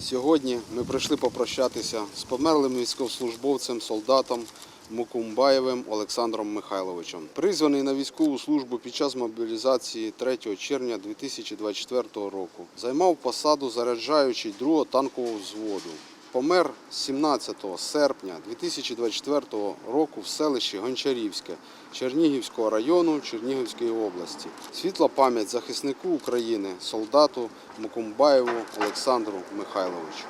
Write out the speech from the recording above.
Сьогодні ми прийшли попрощатися з померлим військовослужбовцем, солдатом Мукумбаєвим Олександром Михайловичем. Призваний на військову службу під час мобілізації 3 червня 2024 року. Займав посаду заряджаючий 2-го танкового взводу. Помер 17 серпня 2024 року в селищі Гончарівське Чернігівського району Чернігівської області. Світла пам'ять захиснику України, солдату Мукумбаєву Олександру Михайловичу.